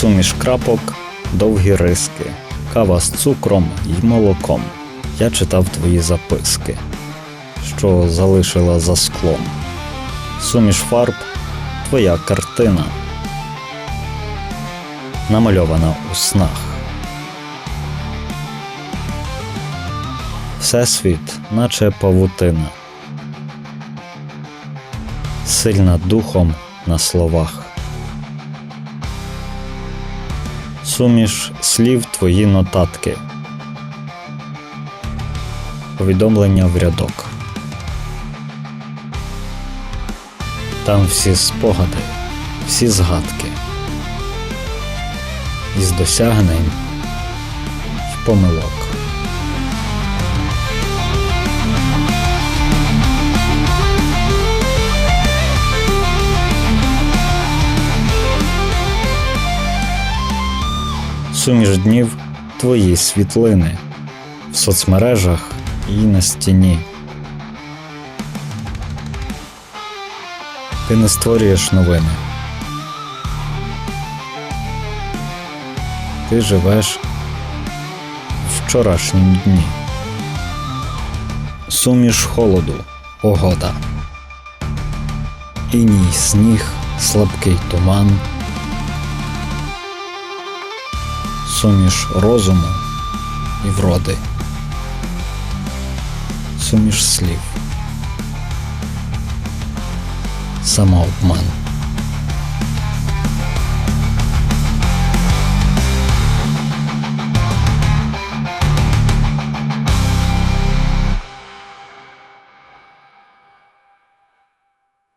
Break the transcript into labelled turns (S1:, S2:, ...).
S1: Суміш крапок, довгі риски, кава з цукром і молоком. Я читав твої записки, що залишила за склом. Суміш фарб, твоя картина, намальована у снах. Всесвіт, наче павутина, сильна духом на словах. Суміш слів твої нотатки. Повідомлення в рядок. Там всі спогади, всі згадки. Із досягнень в помилок. Суміш днів твої світлини в соцмережах і на стіні. Ти не створюєш новини. Ти живеш в вчорашнім дні. Суміш холоду, погода. Іній сніг, слабкий туман. Суміш розуму і вроди. Суміш слів. Самообман.